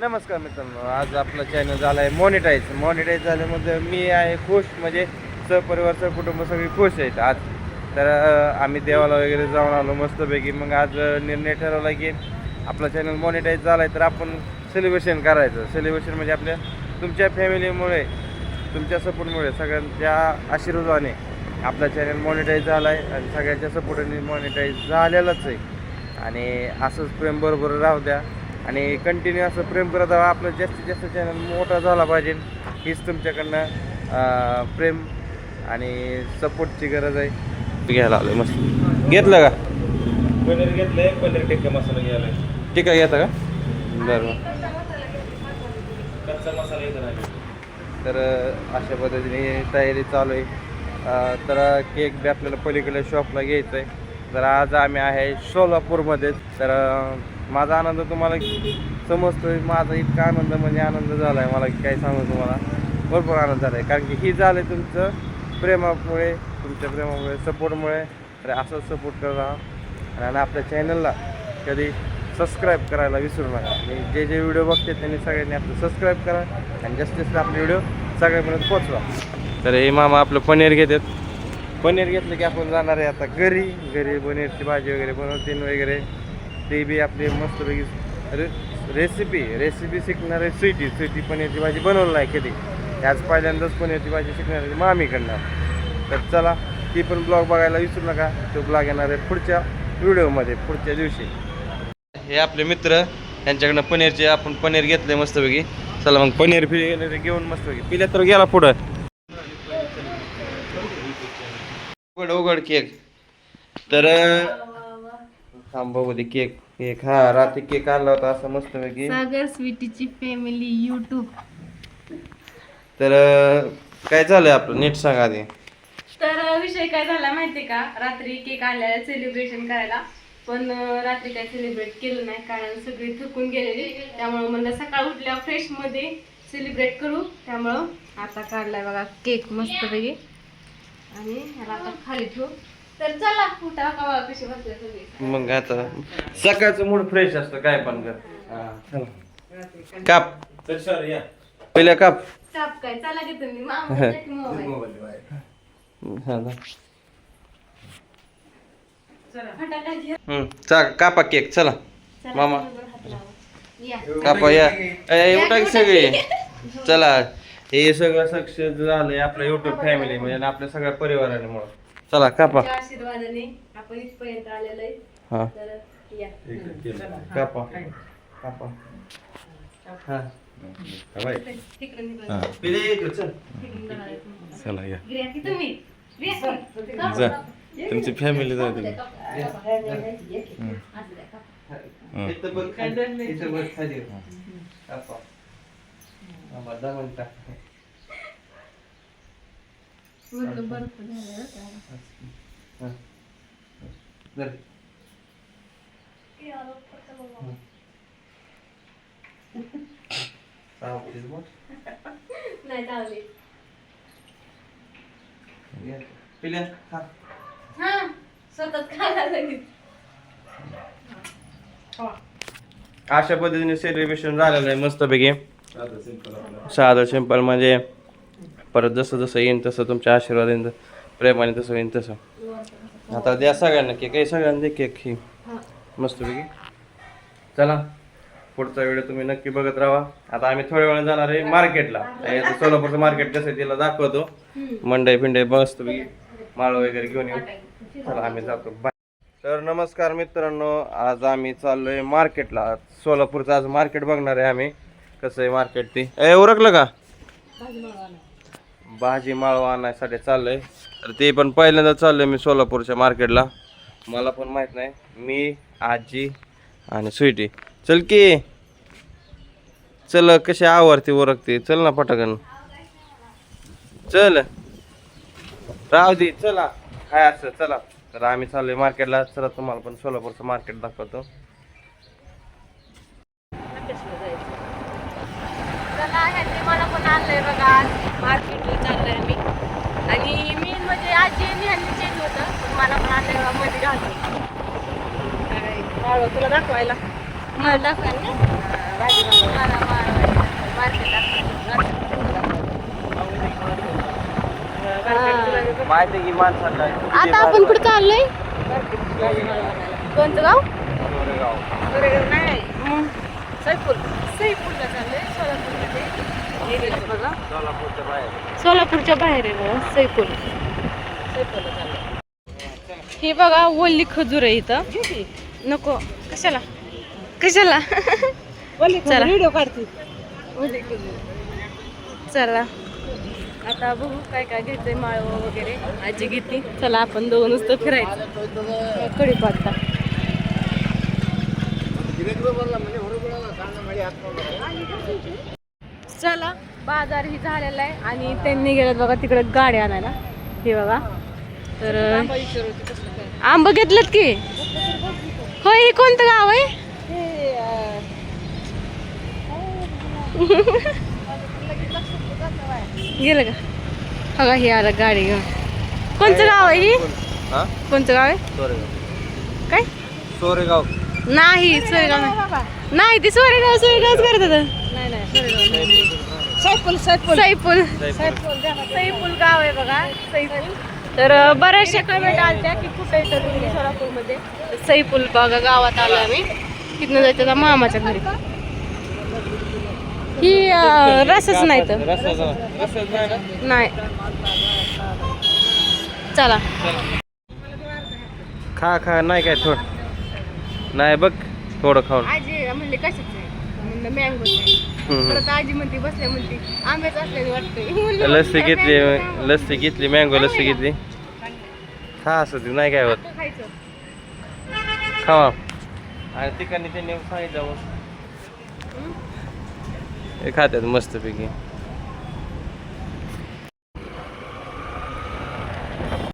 नमस्कार मित्रांनो आज आपला चॅनल झाला आहे मॉनिटाईज मॉनिटाईज झाल्यामध्ये मी आहे खुश म्हणजे सहपरिवार सहकुटुंब सगळी खुश आहेत आज. तर आम्ही देवाला वगैरे जाऊन आलो मस्तपैकी. मग आज निर्णय ठरवला की आपला चॅनल मॉनिटाईज झाला आहे तर आपण सेलिब्रेशन करायचं. सेलिब्रेशन म्हणजे आपल्या तुमच्या फॅमिलीमुळे तुमच्या सपोर्टमुळे सगळ्यांच्या आशीर्वादाने आपला चॅनल मॉनिटाईज झाला आहे आणि सगळ्यांच्या सपोर्टने मॉनिटाईज झालेलाच आहे. आणि असंच प्रेम बरोबर राहू द्या. आणि कंटिन्यू असं प्रेम करत राहा. आपलं जास्तीत जास्त चॅनल मोठा झाला पाहिजे. हीच तुमच्याकडनं प्रेम आणि सपोर्टची गरज आहे. घ्यायला आलं मस्त. घेतलं का? पनीर घेतलंय पनीर टिक्का मसाला घ्यायलाय. ठीक आहे घेता का? बरं कच्चा मसाला येतो तर अशा पद्धतीने तयारी चालू आहे. तर केक बी आपल्याला पलीकडे शॉपला घ्यायचं आहे तर आज आम्ही आहे सोलापूरमध्ये. तर माझा आनंद तुम्हाला समजतोय माझा इतका आनंद म्हणजे आनंद झाला आहे मला काय सांगू तुम्हाला. भरपूर आनंद झाला आहे कारण की ही झालं आहे तुमचं प्रेमामुळे तुमच्या प्रेमामुळे सपोर्टमुळे. तर असंच सपोर्ट करत राहा. आणि आपल्या चॅनलला कधी सबस्क्राईब करायला विसरू नका. मी जे जे व्हिडिओ बघते त्यांनी सगळ्यांनी आपलं सबस्क्राईब करा आणि जास्तीत जास्त आपले व्हिडिओ सगळ्यापर्यंत पोचवा तर हे मामा आपलं पनीर घेतात. पनीर घेतलं की आपण जाणार आहे आता घरी. घरी पनीरची भाजी वगैरे बनवतीन वगैरे. ते बी आपली मस्तपैकी रे रेसिपी रेसिपी शिकणार आहे स्वीटी स्वीटी पनीरची भाजी बनवलं नाही कधी. आज पहिल्यांदाच पनीरची भाजी शिकणार आहे मामीकडनं. तर चला ती पण ब्लॉग बघायला विसरू नका. तो ब्लॉग येणार आहे पुढच्या व्हिडिओमध्ये पुढच्या दिवशी. हे आपले मित्र यांच्याकडनं पनीरचे आपण पनीर घेतले मस्तपैकी. चला मग पनीर फिर घेऊन मस्तपैकी. पिल्या तर गेला पुढं. उघड उघड केक. तर थांब बघू दे केक. केक. हा रात्री केक आणला होता असा मस्तपैकी. सागर स्वीटीची फॅमिली युट्यूब तर काय झालंय आपलं? नीट सांगा आधी. तर विषय काय झाला माहितीये का? रात्री केक आणलेला सेलिब्रेशन करायला. पण रात्री काय सेलिब्रेट केलं नाही कारण सगळी थकून गेलेली. त्यामुळं म्हणलं सकाळ उठल्या फ्रेशमध्ये सेलिब्रेट करू. त्यामुळं आता काढलाय बघा केक मस्तपैकी. आणि ह्याला आता खाली ठेवू. तर चला उठा का बघा कशी बसले सगळे मग आता सकाळचं मूड फ्रेश असतं काय पण कर. चला. काप. तर सर या. पहिल्या काप. काय? चला की तुम्ही. मामा मोबाईल. हा ना. फटाका घ्या. हम्म, चा कापा केक चला. चला, मामा. बरोबर हात लावा. या. कापा या. ए, उठा की सगळे. चला. हे सगळं सक्सेस झालंय आपल्या युट्यूब फॅमिली म्हणजे आणि आपल्या सगळ्या परिवाराने म्हणून चला कापा तुमच्या आशीर्वादाने आपण इथपर्यंत आलेलो आहे. हा. तर या. कापा कापा हा. तिकडे निघा. पिले इकडं, चल तिकडून निघा. चला या. की तुम्ही. जा. तुमची फॅमिली जा तुम्ही. खाली. कापा. आम्हा दहा मिनिटं. म्हणलं बर्फ झालं का? हा. धर. चावतीस बघ. नाही चालले ये. पिल्या खा. हा सतत खायला लागेल अशा पद्धतीने सेलिब्रेशन झालेलं आहे मस्तपैकी साधं सिंपल आपलं साधं सिंपल म्हणजे परत जसं जसं येईन तसं तुमच्या आशीर्वाद प्रेमाने तसं येईन तसं. आता द्या सगळ्यांना केक. काही सगळ्यांना दे केक ही. मस्तपैकी. चला. पुढचा व्हिडिओ तुम्ही नक्की बघत राहा. आता आम्ही थोड्या वेळाने जाणार आहे मार्केटला. सोलापूरचं मार्केट कसं आहे तिला दाखवतो. मंडई फिंडई मस्तपैकी माळ वगैरे घेऊन येऊ. चला आम्ही जातो. बाय तर नमस्कार मित्रांनो आज आम्ही चाललोय मार्केटला. सोलापूरचं आज मार्केट बघणार आहे आम्ही. कसं आहे मार्केट ती? ए उरकलं का? भाजी माळवा आणायसाठी चाललंय. तर ते पण पहिल्यांदा चाललोय मी सोलापूरच्या मार्केटला. मला पण माहीत नाही. मी आजी आणि स्वीटी. चल की. चल कशी आवडते ओरखते. चल ना पटाकन. चल. राहू दे चला. काय असं चला. तर आम्ही चाललोय मार्केटला. चला तुम्हाला पण सोलापूरचं मार्केट दाखवतो. मला पण आणलंय बघा. आजी यांनी चेंज होतं मला पण आता मध्ये घालतो तुला दाखवायला? मला दाखवायला आता आपण कुठं चाललोय? कोणतं गाव? गोरेगाव नाही सोलापूरच्या बाहेर सोलापूरच्या बाहेर आहे सईपूर हे बघा ओल्ली खजूर आहे इथं. नको. कशाला? कशाला? चला. व्हिडिओ काढते. चला. आता बघू काय काय घेतोय माळव वगैरे. आजी घेतली. चला आपण दोघं नुसतं फिरायचं. कडीपत्ता. चला बाजार ही झालेला आहे आणि त्यांनी गेलं बघा तिकडे गाडी आणायला. हे बघा. तर आंब घेतलेत की? होय हे कोणतं गाव आहे? गेलं का? हो का हे आलं गाडी घेऊन. कोणतं गाव आहे ही? हा? कोणतं गाव आहे? सोरेगाव. काय? सोरेगाव. नाही सोरेगाव नाही. नाही ती सोरेगाव सोरेगावच करत होतं सैफुल सैफुल सैफुल गाव आहे बघा. सैफुल तर बऱ्याचशा कमेंट आलत्या की कुठे येतं तुम्ही सोलापूरमध्ये? सैफुल बघा गावात आलो आम्ही. तिथनं जायचं मामाच्या घरी. ही रसच नाही तर. नाही. चला. खा खा नाही काय थोडं. नाही बघ थोडं खाऊन. आजी म्हणले कशाच म्हणलं मँगो हम्म. परत आजी म्हणते बसल्या म्हणते आंब्याच असल्याने वाटतंय. लस्सी घेतली लस्सी घेतली मँगो लस्सी घेतली. खा असं ते नाही काय होत. खावा आणि ठिकाणी त्यांनी सांगितलं हे खात्यात मस्तपैकी.